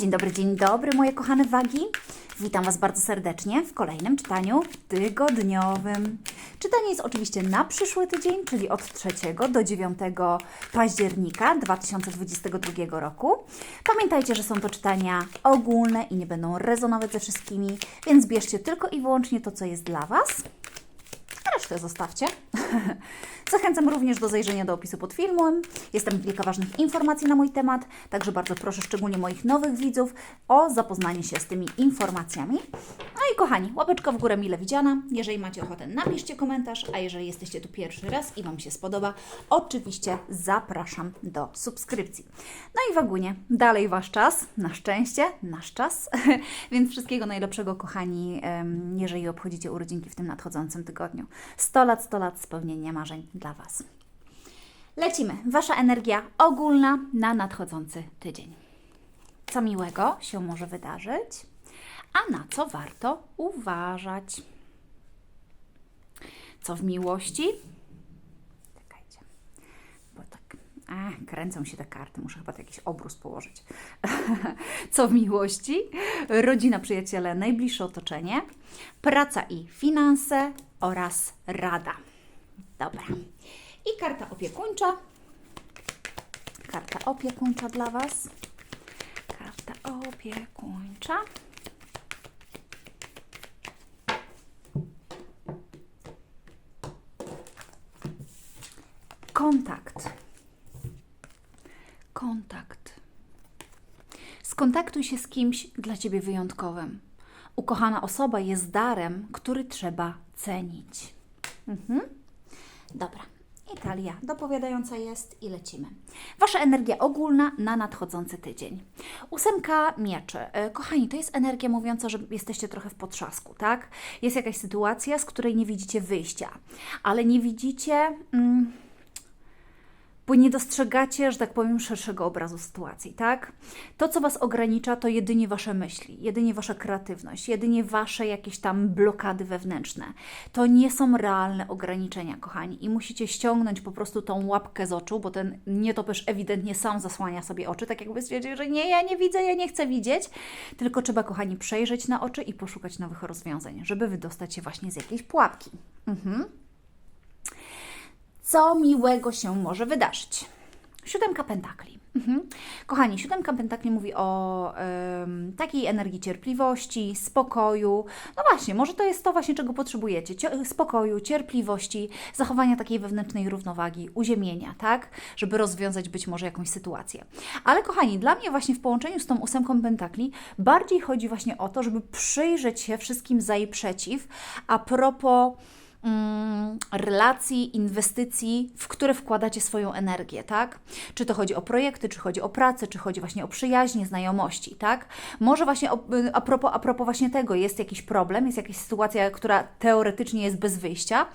Dzień dobry, dzień dobry moje kochane wagi. Witam Was bardzo serdecznie w kolejnym czytaniu tygodniowym. Czytanie jest oczywiście na przyszły tydzień, czyli od 3 do 9 października 2022 roku. Pamiętajcie, że są to czytania ogólne i nie będą rezonować ze wszystkimi, więc bierzcie tylko i wyłącznie to, co jest dla Was. Resztę zostawcie. Zachęcam również do zajrzenia do opisu pod filmem. Jest tam kilka ważnych informacji na mój temat, także bardzo proszę szczególnie moich nowych widzów o zapoznanie się z tymi informacjami. No i kochani, łapeczka w górę mile widziana. Jeżeli macie ochotę, napiszcie komentarz, a jeżeli jesteście tu pierwszy raz i Wam się spodoba, oczywiście zapraszam do subskrypcji. No i Wagunie, dalej Wasz czas, na szczęście, nasz czas, więc wszystkiego najlepszego, kochani, jeżeli obchodzicie urodzinki w tym nadchodzącym tygodniu. 100 lat, 100 lat spełnienia marzeń dla Was. Lecimy. Wasza energia ogólna na nadchodzący tydzień. Co miłego się może wydarzyć, a na co warto uważać? Co w miłości? Czekajcie, bo kręcą się te karty, muszę chyba jakiś obrus położyć. Co w miłości? Rodzina, przyjaciele, najbliższe otoczenie, praca i finanse oraz rada. Dobra. I karta opiekuńcza. Karta opiekuńcza dla Was. Karta opiekuńcza. Kontakt. Kontakt. Skontaktuj się z kimś dla Ciebie wyjątkowym. Ukochana osoba jest darem, który trzeba cenić. Mhm. Dobra. Italia dopowiadająca jest i lecimy. Wasza energia ogólna na nadchodzący tydzień. Ósemka mieczy. E, Kochani, to jest energia mówiąca, że jesteście trochę w potrzasku, tak? Jest jakaś sytuacja, z której nie widzicie wyjścia, ale nie widzicie. Mm, bo nie dostrzegacie, że tak powiem, szerszego obrazu sytuacji, tak? To, co Was ogranicza, to jedynie Wasze myśli, jedynie Wasza kreatywność, jedynie Wasze jakieś tam blokady wewnętrzne. To nie są realne ograniczenia, kochani, i musicie ściągnąć po prostu tą łapkę z oczu, bo ten nietoperz ewidentnie sam zasłania sobie oczy, tak jakby stwierdził, że nie, ja nie widzę, ja nie chcę widzieć, tylko trzeba, kochani, przejrzeć na oczy i poszukać nowych rozwiązań, żeby wydostać się właśnie z jakiejś pułapki. Mhm co miłego się może wydarzyć. Siódemka pentakli. Mhm. Kochani, siódemka pentakli mówi o em, takiej energii cierpliwości, spokoju. No właśnie, może to jest to właśnie, czego potrzebujecie. Cio- spokoju, cierpliwości, zachowania takiej wewnętrznej równowagi, uziemienia, tak? Żeby rozwiązać być może jakąś sytuację. Ale kochani, dla mnie właśnie w połączeniu z tą ósemką pentakli bardziej chodzi właśnie o to, żeby przyjrzeć się wszystkim za i przeciw a propos mm, relacji, inwestycji, w które wkładacie swoją energię, tak? Czy to chodzi o projekty, czy chodzi o pracę, czy chodzi właśnie o przyjaźnie, znajomości, tak? Może właśnie o, a, propos, a propos właśnie tego jest jakiś problem, jest jakaś sytuacja, która teoretycznie jest bez wyjścia,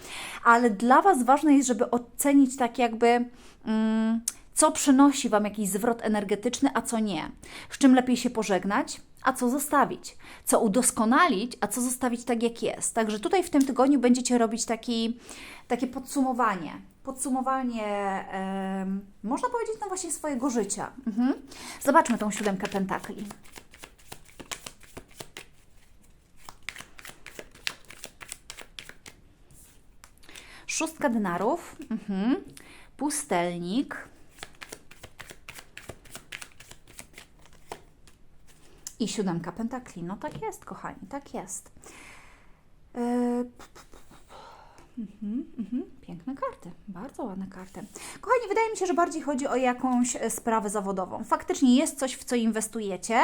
ale dla Was ważne jest, żeby ocenić tak jakby... Mm, co przynosi Wam jakiś zwrot energetyczny, a co nie. Z czym lepiej się pożegnać, a co zostawić. Co udoskonalić, a co zostawić tak, jak jest. Także tutaj w tym tygodniu będziecie robić taki, takie podsumowanie. Podsumowanie, em, można powiedzieć, no właśnie swojego życia. Mhm. Zobaczmy tą siódemkę pentakli. Szóstka denarów, mhm. pustelnik, I siódemka pentakli. No tak jest, kochani, tak jest. Yy, Mhm, mhm. Piękne karty, bardzo ładne karty. Kochani, wydaje mi się, że bardziej chodzi o jakąś e, sprawę zawodową. Faktycznie jest coś, w co inwestujecie,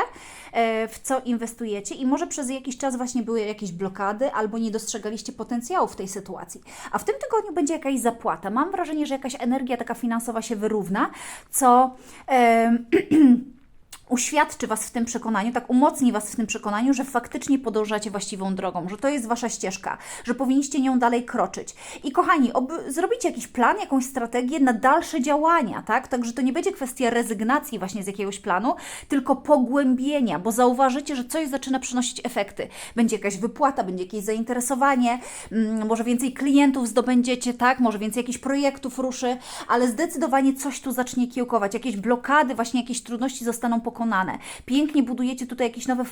e, w co inwestujecie i może przez jakiś czas właśnie były jakieś blokady albo nie dostrzegaliście potencjału w tej sytuacji. A w tym tygodniu będzie jakaś zapłata. Mam wrażenie, że jakaś energia taka finansowa się wyrówna, co... em, uświadczy Was w tym przekonaniu, tak umocni Was w tym przekonaniu, że faktycznie podążacie właściwą drogą, że to jest Wasza ścieżka, że powinniście nią dalej kroczyć. I kochani, oby zrobicie jakiś plan, jakąś strategię na dalsze działania, tak? Także to nie będzie kwestia rezygnacji właśnie z jakiegoś planu, tylko pogłębienia, bo zauważycie, że coś zaczyna przynosić efekty. Będzie jakaś wypłata, będzie jakieś zainteresowanie, mm, może więcej klientów zdobędziecie, tak? Może więcej jakichś projektów ruszy, ale zdecydowanie coś tu zacznie kiełkować, jakieś blokady, właśnie jakieś trudności zostaną pokonane pokonane. Pięknie budujecie tutaj jakiś nowy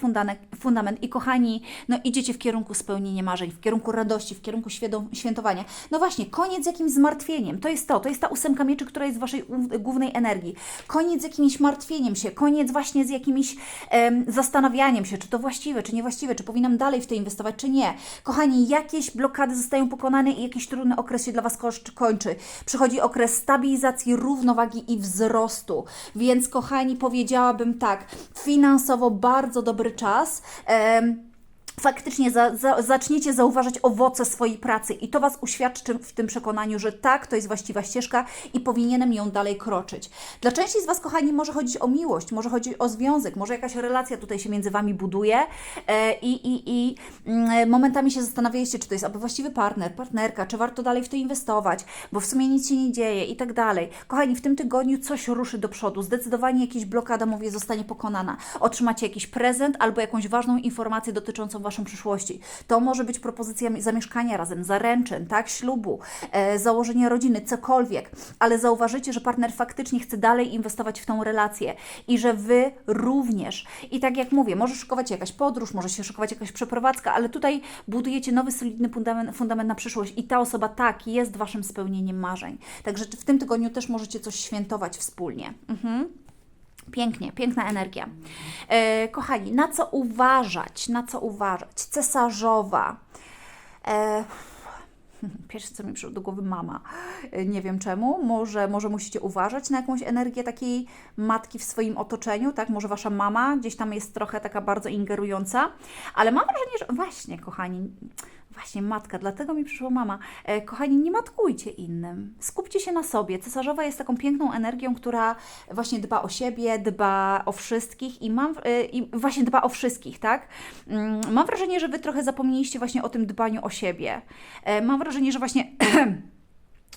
fundament, i kochani, no idziecie w kierunku spełnienia marzeń, w kierunku radości, w kierunku święto, świętowania. No właśnie, koniec z jakimś zmartwieniem. To jest to, to jest ta ósemka mieczy, która jest w Waszej głównej energii. Koniec z jakimś martwieniem się, koniec właśnie z jakimś em, zastanawianiem się, czy to właściwe, czy niewłaściwe, czy powinnam dalej w to inwestować, czy nie. Kochani, jakieś blokady zostają pokonane i jakiś trudny okres się dla Was kończy. Przychodzi okres stabilizacji, równowagi i wzrostu. Więc, kochani, powiedziałabym tak, finansowo bardzo dobry czas. Faktycznie za, za, zaczniecie zauważać owoce swojej pracy i to Was uświadczy w tym przekonaniu, że tak, to jest właściwa ścieżka i powinienem ją dalej kroczyć. Dla części z Was, kochani, może chodzić o miłość, może chodzić o związek, może jakaś relacja tutaj się między Wami buduje e, i, i, i mm, momentami się zastanawialiście, czy to jest aby właściwy partner, partnerka, czy warto dalej w to inwestować, bo w sumie nic się nie dzieje i tak dalej. Kochani, w tym tygodniu coś ruszy do przodu, zdecydowanie jakaś blokada, mówię, zostanie pokonana. Otrzymacie jakiś prezent albo jakąś ważną informację dotyczącą Waszą przyszłości. To może być propozycja zamieszkania razem, zaręczyn, tak, ślubu, e, założenia rodziny, cokolwiek, ale zauważycie, że partner faktycznie chce dalej inwestować w tą relację i że Wy również. I tak jak mówię, może szykować jakaś podróż, może się szykować jakaś przeprowadzka, ale tutaj budujecie nowy, solidny fundament, fundament na przyszłość i ta osoba tak jest Waszym spełnieniem marzeń. Także w tym tygodniu też możecie coś świętować wspólnie. Mhm. Pięknie, piękna energia. E, kochani, na co uważać? Na co uważać? Cesarzowa. E, Pierwsze, co mi przyszło do głowy, mama. E, Nie wiem czemu. Może, może musicie uważać na jakąś energię takiej matki w swoim otoczeniu, tak? Może wasza mama gdzieś tam jest trochę taka bardzo ingerująca, ale mam wrażenie, że właśnie, kochani, właśnie matka, dlatego mi przyszła mama. E, kochani, nie matkujcie innym. Skupcie się na sobie. Cesarzowa jest taką piękną energią, która właśnie dba o siebie, dba o wszystkich i mam e, i właśnie dba o wszystkich, tak? Mm, Mam wrażenie, że wy trochę zapomnieliście właśnie o tym dbaniu o siebie. E, Mam wrażenie, że właśnie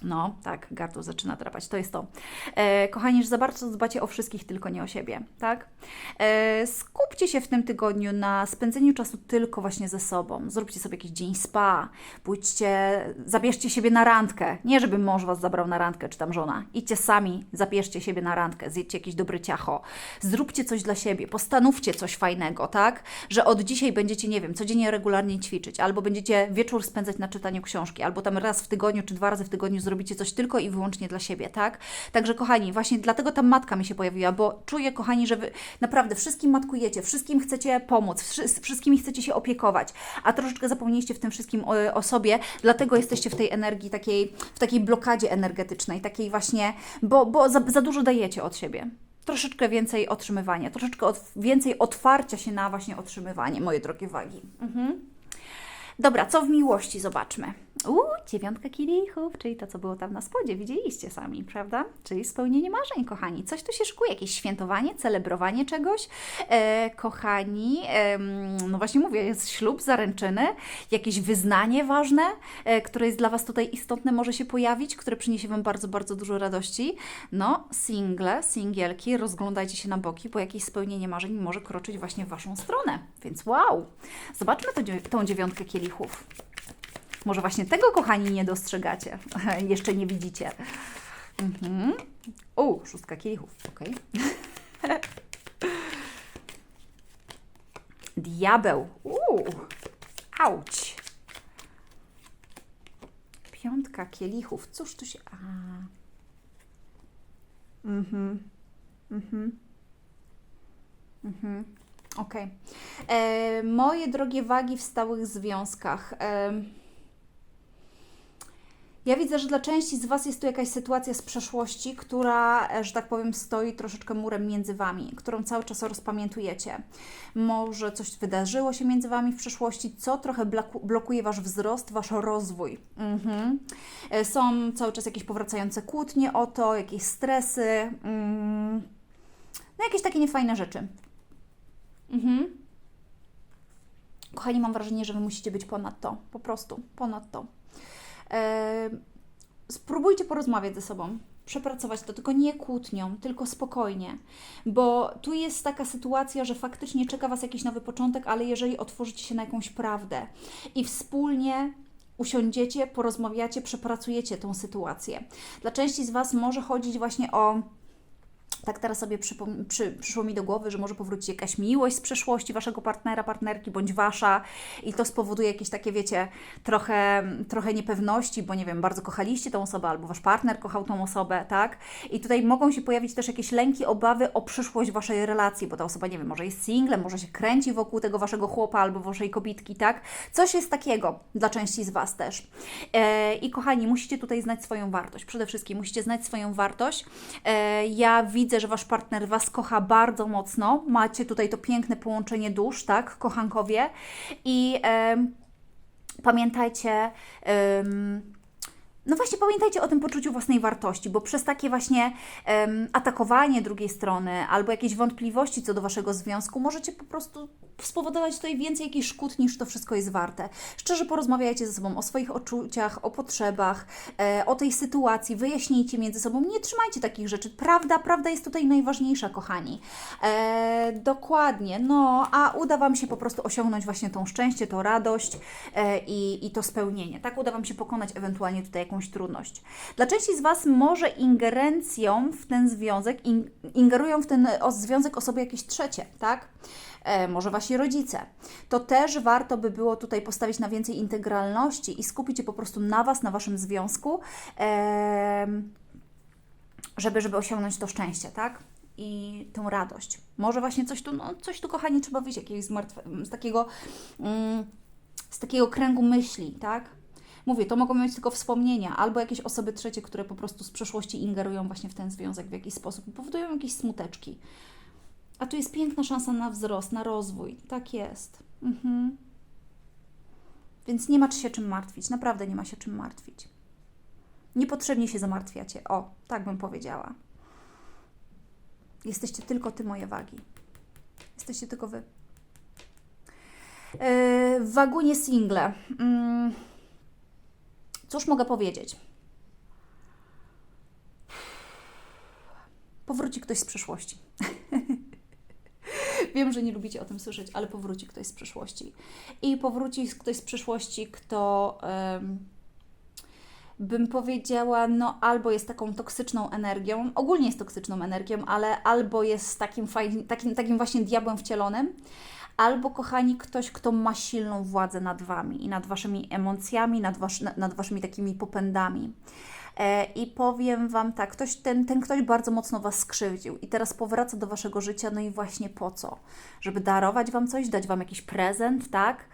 No, tak, gardło zaczyna drapać, to jest to. E, kochani, że za bardzo dbacie o wszystkich, tylko nie o siebie, tak? E, skupcie się w tym tygodniu na spędzeniu czasu tylko właśnie ze sobą. Zróbcie sobie jakiś dzień spa, pójdźcie, zabierzcie siebie na randkę. Nie, żeby mąż Was zabrał na randkę, czy tam żona. Idźcie sami, zabierzcie siebie na randkę, zjedźcie jakieś dobre ciacho. Zróbcie coś dla siebie, postanówcie coś fajnego, tak? Że od dzisiaj będziecie, nie wiem, codziennie regularnie ćwiczyć, albo będziecie wieczór spędzać na czytaniu książki, albo tam raz w tygodniu, czy dwa razy w tygodniu zrobicie coś tylko i wyłącznie dla siebie, tak? Także kochani, właśnie dlatego ta matka mi się pojawiła, bo czuję, kochani, że wy naprawdę wszystkim matkujecie, wszystkim chcecie pomóc, wszy- wszystkimi chcecie się opiekować, a troszeczkę zapomnieliście w tym wszystkim o, o sobie, dlatego jesteście w tej energii takiej, w takiej blokadzie energetycznej, takiej właśnie, bo, bo za, za dużo dajecie od siebie. Troszeczkę więcej otrzymywania, troszeczkę od, więcej otwarcia się na właśnie otrzymywanie, moje drogie wagi. Mhm. Dobra, co w miłości zobaczmy. Uuu, dziewiątka kielichów, czyli to, co było tam na spodzie, widzieliście sami, prawda? Czyli spełnienie marzeń, kochani. Coś tu się szykuje, jakieś świętowanie, celebrowanie czegoś. E, kochani, em, no właśnie mówię, jest ślub, zaręczyny, jakieś wyznanie ważne, e, które jest dla Was tutaj istotne, może się pojawić, które przyniesie Wam bardzo, bardzo dużo radości. No, single, singielki, rozglądajcie się na boki, bo jakieś spełnienie marzeń może kroczyć właśnie w Waszą stronę. Więc wow! Zobaczmy to, tą dziewiątkę kielichów. Może właśnie tego, kochani, nie dostrzegacie, jeszcze nie widzicie. Mhm. U, szóstka kielichów, okej. Diabeł, uuu, auć. Piątka kielichów, cóż tu się... A. Mhm, mhm, mhm. Okej. E, Moje drogie wagi w stałych związkach. em, ja widzę, że dla części z Was jest tu jakaś sytuacja z przeszłości, która, e, że tak powiem, stoi troszeczkę murem między Wami, którą cały czas rozpamiętujecie. Może coś wydarzyło się między Wami w przeszłości, co trochę bloku- blokuje Wasz wzrost, Wasz rozwój. Mhm. E, Są cały czas jakieś powracające kłótnie o to, jakieś stresy, mm, no jakieś takie niefajne rzeczy. Mhm. Kochani, mam wrażenie, że Wy musicie być ponad to, po prostu ponad to. Spróbujcie porozmawiać ze sobą, przepracować to, tylko nie kłótnią, tylko spokojnie, bo tu jest taka sytuacja, że faktycznie czeka Was jakiś nowy początek, ale jeżeli otworzycie się na jakąś prawdę i wspólnie usiądziecie, porozmawiacie, przepracujecie tą sytuację. Dla części z Was może chodzić właśnie o tak teraz sobie przypom- przy, przyszło mi do głowy, że może powrócić jakaś miłość z przeszłości waszego partnera, partnerki, bądź wasza i to spowoduje jakieś takie, wiecie, trochę, trochę niepewności, bo nie wiem, bardzo kochaliście tą osobę, albo wasz partner kochał tą osobę, tak? I tutaj mogą się pojawić też jakieś lęki, obawy o przyszłość waszej relacji, bo ta osoba, nie wiem, może jest singlem, może się kręci wokół tego waszego chłopa albo waszej kobitki, tak? Coś jest takiego dla części z was też. E, I kochani, musicie tutaj znać swoją wartość. Przede wszystkim musicie znać swoją wartość. E, ja widzę, że wasz partner was kocha bardzo mocno. Macie tutaj to piękne połączenie dusz, tak, kochankowie. I pamiętajcie. em, no właśnie, pamiętajcie o tym poczuciu własnej wartości, bo przez takie właśnie em, atakowanie drugiej strony albo jakieś wątpliwości co do waszego związku możecie po prostu spowodować tutaj więcej jakichś szkód niż to wszystko jest warte. Szczerze porozmawiajcie ze sobą o swoich odczuciach, o potrzebach, e, o tej sytuacji, wyjaśnijcie między sobą, nie trzymajcie takich rzeczy. Prawda, prawda jest tutaj najważniejsza, kochani. E, dokładnie, no, a uda Wam się po prostu osiągnąć właśnie tą szczęście, tą radość e, i, i to spełnienie, tak? Uda Wam się pokonać ewentualnie tutaj jakąś trudność. Dla części z Was może ingerencją w ten związek, in, ingerują w ten związek osoby jakieś trzecie, tak? E, może Wasi rodzice. To też warto by było tutaj postawić na więcej integralności i skupić się po prostu na Was, na Waszym związku, żeby, żeby osiągnąć to szczęście, tak? I tą radość. Może właśnie coś tu, no coś tu, kochani, trzeba wyjść jakiegoś z, z takiego, mm, z takiego kręgu myśli, tak? Mówię, to mogą być tylko wspomnienia, albo jakieś osoby trzecie, które po prostu z przeszłości ingerują właśnie w ten związek w jakiś sposób i powodują jakieś smuteczki. A tu jest piękna szansa na wzrost, na rozwój. Tak jest. Mhm. Więc nie ma się czym martwić. Naprawdę nie ma się czym martwić. Niepotrzebnie się zamartwiacie. O, tak bym powiedziała. Jesteście tylko ty, moje wagi. Jesteście tylko wy. Yy, w wagunie single. Mm. Cóż mogę powiedzieć? Powróci ktoś z przeszłości. Wiem, że nie lubicie o tym słyszeć, ale powróci ktoś z przeszłości. I powróci ktoś z przeszłości, kto em, bym powiedziała, no albo jest taką toksyczną energią, ogólnie jest toksyczną energią, ale albo jest takim, fajn, takim, takim właśnie diabłem wcielonym, albo kochani, ktoś, kto ma silną władzę nad Wami i nad Waszymi emocjami, nad, wasz, nad Waszymi takimi popędami. E, I powiem Wam tak, ktoś, ten, ten ktoś bardzo mocno Was skrzywdził i teraz powraca do Waszego życia, no i właśnie po co? Żeby darować Wam coś, dać Wam jakiś prezent, tak?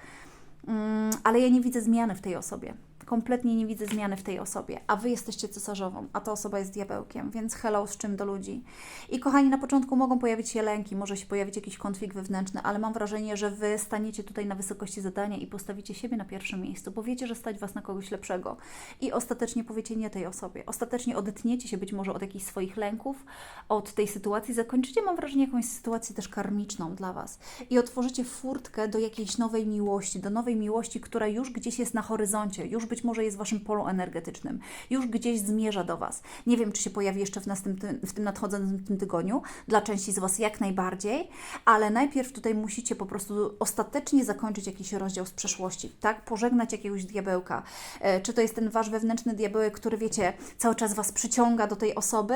Mm, ale ja nie widzę zmiany w tej osobie. Kompletnie nie widzę zmiany w tej osobie, a Wy jesteście cesarzową, a ta osoba jest diabełkiem, więc hello z czym do ludzi. I kochani, na początku mogą pojawić się lęki, może się pojawić jakiś konflikt wewnętrzny, ale mam wrażenie, że Wy staniecie tutaj na wysokości zadania i postawicie siebie na pierwszym miejscu, bo wiecie, że stać Was na kogoś lepszego i ostatecznie powiecie nie tej osobie. Ostatecznie odetniecie się być może od jakichś swoich lęków, od tej sytuacji, zakończycie, mam wrażenie, jakąś sytuację też karmiczną dla Was i otworzycie furtkę do jakiejś nowej miłości, do nowej miłości, która już gdzieś jest na horyzoncie, już być może jest w Waszym polu energetycznym, już gdzieś zmierza do Was. Nie wiem, czy się pojawi jeszcze w, następnym, w tym nadchodzącym tygodniu, dla części z Was jak najbardziej, ale najpierw tutaj musicie po prostu ostatecznie zakończyć jakiś rozdział z przeszłości, tak? Pożegnać jakiegoś diabełka. E, Czy to jest ten Wasz wewnętrzny diabełek, który wiecie, cały czas Was przyciąga do tej osoby,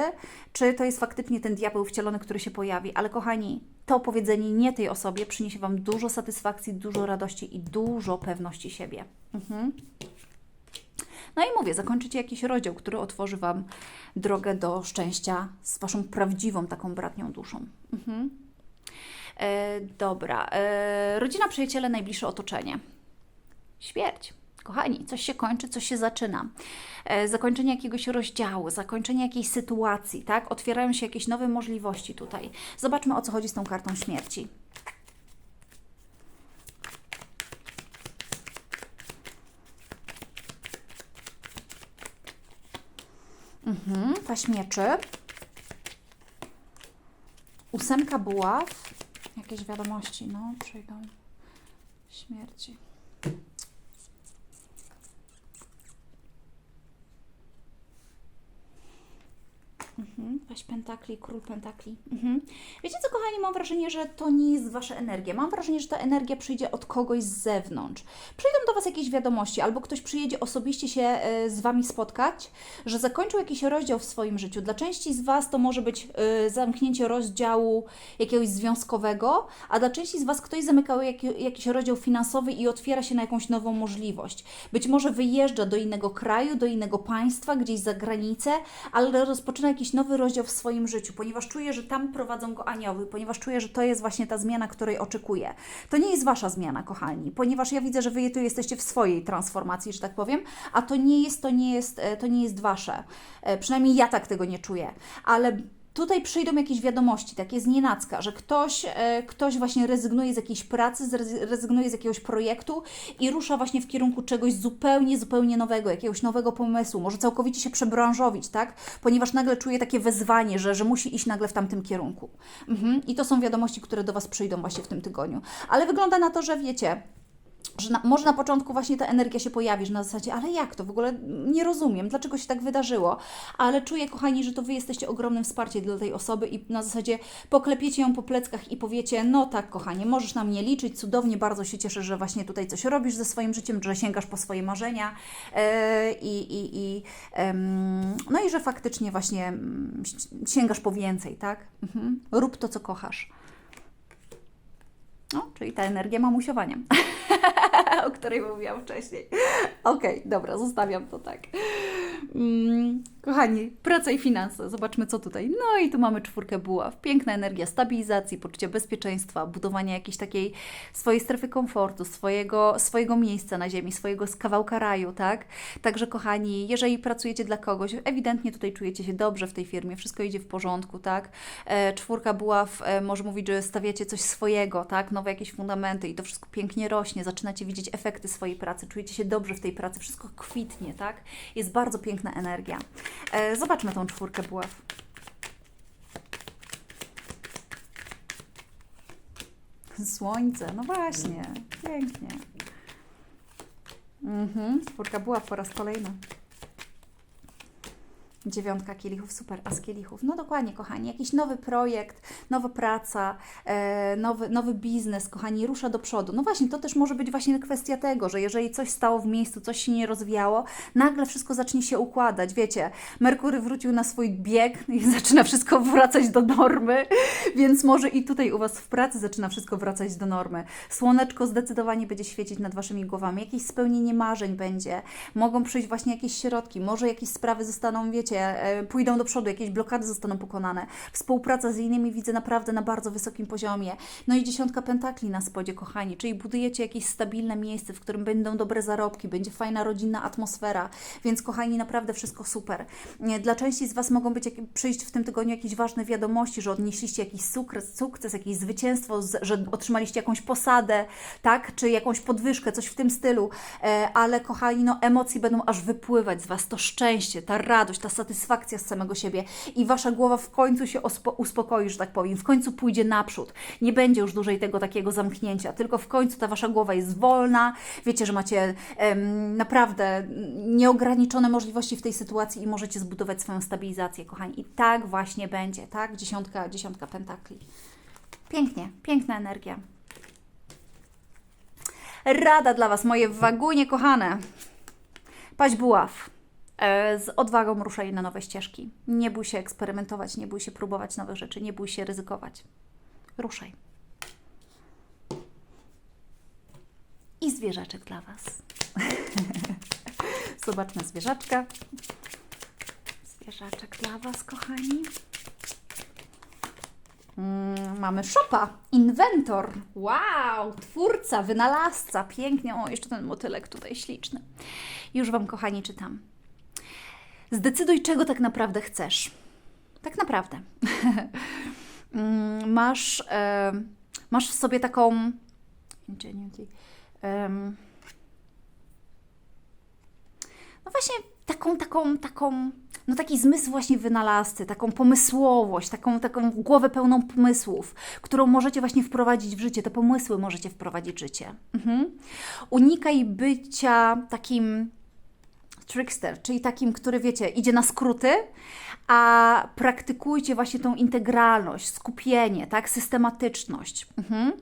czy to jest faktycznie ten diabeł wcielony, który się pojawi. Ale kochani, to powiedzenie nie tej osobie przyniesie Wam dużo satysfakcji, dużo radości i dużo pewności siebie. Mhm. No i mówię, zakończycie jakiś rozdział, który otworzy Wam drogę do szczęścia z Waszą prawdziwą taką bratnią duszą. Mhm. E, dobra. E, rodzina, przyjaciele, najbliższe otoczenie. Śmierć. Kochani, coś się kończy, coś się zaczyna. E, zakończenie jakiegoś rozdziału, zakończenie jakiejś sytuacji, tak? Otwierają się jakieś nowe możliwości tutaj. Zobaczmy, o co chodzi z tą kartą śmierci. Mhm, paź mieczy. Ósemka buław. Jakieś wiadomości, no, przyjdą. Śmierci. Mhm. Pentakli, król pentakli. Mhm. Wiecie co, kochani, mam wrażenie, że to nie jest Wasza energia. Mam wrażenie, że ta energia przyjdzie od kogoś z zewnątrz. Przyjdą do Was jakieś wiadomości, albo ktoś przyjedzie osobiście się e, z Wami spotkać, że zakończył jakiś rozdział w swoim życiu. Dla części z Was to może być e, zamknięcie rozdziału jakiegoś związkowego, a dla części z Was ktoś zamykał jaki, jakiś rozdział finansowy i otwiera się na jakąś nową możliwość. Być może wyjeżdża do innego kraju, do innego państwa, gdzieś za granicę, ale rozpoczyna jakiś nowy rozdział w swoim życiu, ponieważ czuje, że tam prowadzą go anioły, ponieważ czuje, że to jest właśnie ta zmiana, której oczekuje. To nie jest Wasza zmiana, kochani, ponieważ ja widzę, że Wy tu jesteście w swojej transformacji, że tak powiem, a to nie jest, to nie jest, e, to nie jest Wasze. E, Przynajmniej ja tak tego nie czuję, ale tutaj przyjdą jakieś wiadomości, takie z nienacka, że ktoś, e, ktoś właśnie rezygnuje z jakiejś pracy, rezygnuje z jakiegoś projektu i rusza właśnie w kierunku czegoś zupełnie, zupełnie nowego, jakiegoś nowego pomysłu, może całkowicie się przebranżowić, tak? Ponieważ nagle czuje takie wezwanie, że, że musi iść nagle w tamtym kierunku. Mhm. I to są wiadomości, które do Was przyjdą właśnie w tym tygodniu. Ale wygląda na to, że wiecie, że na, może na początku właśnie ta energia się pojawi, że na zasadzie, ale jak to w ogóle nie rozumiem, dlaczego się tak wydarzyło, ale czuję, kochani, że to Wy jesteście ogromnym wsparciem dla tej osoby i na zasadzie poklepiecie ją po pleckach i powiecie, no tak, kochanie, możesz na mnie liczyć, cudownie, bardzo się cieszę, że właśnie tutaj coś robisz ze swoim życiem, że sięgasz po swoje marzenia e, i, i, i no i że faktycznie właśnie mm, sięgasz po więcej, tak? Mhm. Rób to, co kochasz. No, czyli ta energia mamusiowania. o której mówiłam wcześniej. Okej, dobra, zostawiam to tak. Mm, kochani, praca i finanse. Zobaczmy, co tutaj. No i tu mamy czwórkę buław. Piękna energia stabilizacji, poczucia bezpieczeństwa, budowania jakiejś takiej swojej strefy komfortu, swojego, swojego miejsca na ziemi, swojego kawałka raju, tak? Także, kochani, jeżeli pracujecie dla kogoś, ewidentnie tutaj czujecie się dobrze w tej firmie, wszystko idzie w porządku, tak? E, czwórka buław e, może mówić, że stawiacie coś swojego, tak? Nowe jakieś fundamenty i to wszystko pięknie rośnie, zaczynacie widzieć efekty swojej pracy, czujecie się dobrze w tej pracy, wszystko kwitnie, tak? Jest bardzo piękna energia. E, zobaczmy tą czwórkę buław. Słońce, no właśnie, pięknie. Mhm, czwórka buław po raz kolejny. Dziewiątka kielichów, super, a z kielichów. No dokładnie, kochani, jakiś nowy projekt, nowa praca, e, nowy, nowy biznes, kochani, rusza do przodu. No właśnie, to też może być właśnie kwestia tego, że jeżeli coś stało w miejscu, coś się nie rozwijało, nagle wszystko zacznie się układać. Wiecie, Merkury wrócił na swój bieg i zaczyna wszystko wracać do normy, więc może i tutaj u Was w pracy zaczyna wszystko wracać do normy. Słoneczko zdecydowanie będzie świecić nad Waszymi głowami, jakieś spełnienie marzeń będzie, mogą przyjść właśnie jakieś środki, może jakieś sprawy zostaną, wiecie, e, pójdą do przodu, jakieś blokady zostaną pokonane. Współpraca z innymi widzę naprawdę na bardzo wysokim poziomie. No i dziesiątka pentakli na spodzie, kochani, czyli budujecie jakieś stabilne miejsce, w którym będą dobre zarobki, będzie fajna rodzinna atmosfera, więc kochani, naprawdę wszystko super. Dla części z Was mogą być przyjść w tym tygodniu jakieś ważne wiadomości, że odnieśliście jakiś sukces, sukces jakieś zwycięstwo, że otrzymaliście jakąś posadę, tak, czy jakąś podwyżkę, coś w tym stylu, e, ale kochani, no emocje będą aż wypływać z Was, to szczęście, ta radość, ta satysfakcja z samego siebie i Wasza głowa w końcu się uspokoi, że tak powiem, w końcu pójdzie naprzód. Nie będzie już dłużej tego takiego zamknięcia, tylko w końcu ta Wasza głowa jest wolna, wiecie, że macie em, naprawdę nieograniczone możliwości w tej sytuacji i możecie zbudować swoją stabilizację, kochani. I tak właśnie będzie, tak? Dziesiątka, dziesiątka pentakli. Pięknie, piękna energia. Rada dla Was, moje wagunie kochane. Paść buław. E, Z odwagą ruszaj na nowe ścieżki. Nie bój się eksperymentować, nie bój się próbować nowych rzeczy, nie bój się ryzykować. Ruszaj. I zwierzaczek dla Was. Zobaczmy zwierzaczka. Zwierzaczek dla Was, kochani. Mm, mamy szopa, inwentor. Wow, twórca, wynalazca, pięknie. O, jeszcze ten motylek tutaj śliczny. Już Wam, kochani, czytam. Zdecyduj, czego tak naprawdę chcesz. Tak naprawdę. Mm, masz, e, masz w sobie taką. Em, no właśnie taką, taką, taką, no taki zmysł właśnie wynalazcy, taką pomysłowość, taką, taką głowę pełną pomysłów, którą możecie właśnie wprowadzić w życie, te pomysły możecie wprowadzić w życie. Mhm. Unikaj bycia takim, trickster, czyli takim, który wiecie, idzie na skróty, a praktykujcie właśnie tą integralność, skupienie, tak, systematyczność. Mhm.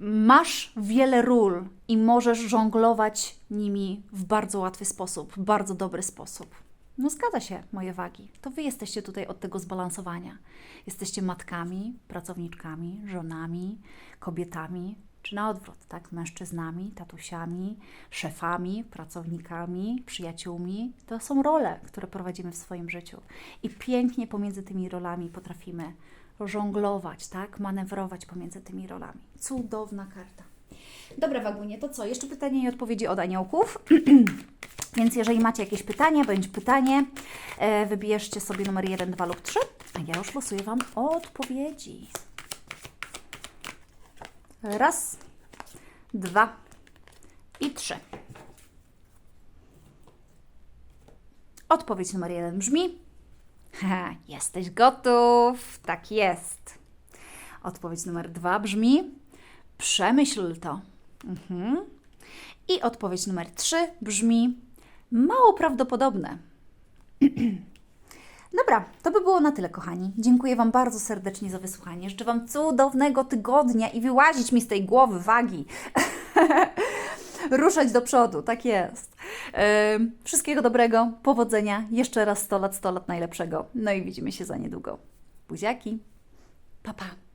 Masz wiele ról i możesz żonglować nimi w bardzo łatwy sposób, w bardzo dobry sposób. No zgadza się, moje wagi. To wy jesteście tutaj od tego zbalansowania. Jesteście matkami, pracowniczkami, żonami, kobietami, czy na odwrót, tak? Mężczyznami, tatusiami, szefami, pracownikami, przyjaciółmi. To są role, które prowadzimy w swoim życiu. I pięknie pomiędzy tymi rolami potrafimy żonglować, tak? Manewrować pomiędzy tymi rolami. Cudowna karta. Dobra, Wagunie, to co? Jeszcze pytanie i odpowiedzi od aniołków. Więc jeżeli macie jakieś pytanie bądź pytanie, e, wybierzcie sobie numer 1, 2 lub 3, a ja już losuję Wam odpowiedzi. Raz, dwa i trzy. Odpowiedź numer jeden brzmi: Jesteś gotów. Tak jest. Odpowiedź numer dwa brzmi: Przemyśl to. Mhm. I odpowiedź numer trzy brzmi: Mało prawdopodobne. Dobra, to by było na tyle, kochani. Dziękuję Wam bardzo serdecznie za wysłuchanie. Życzę Wam cudownego tygodnia i wyłazić mi z tej głowy wagi. Ruszać do przodu, tak jest. Ym, wszystkiego dobrego, powodzenia. Jeszcze raz 100 lat, 100 lat najlepszego. No i widzimy się za niedługo. Buziaki. Pa, pa.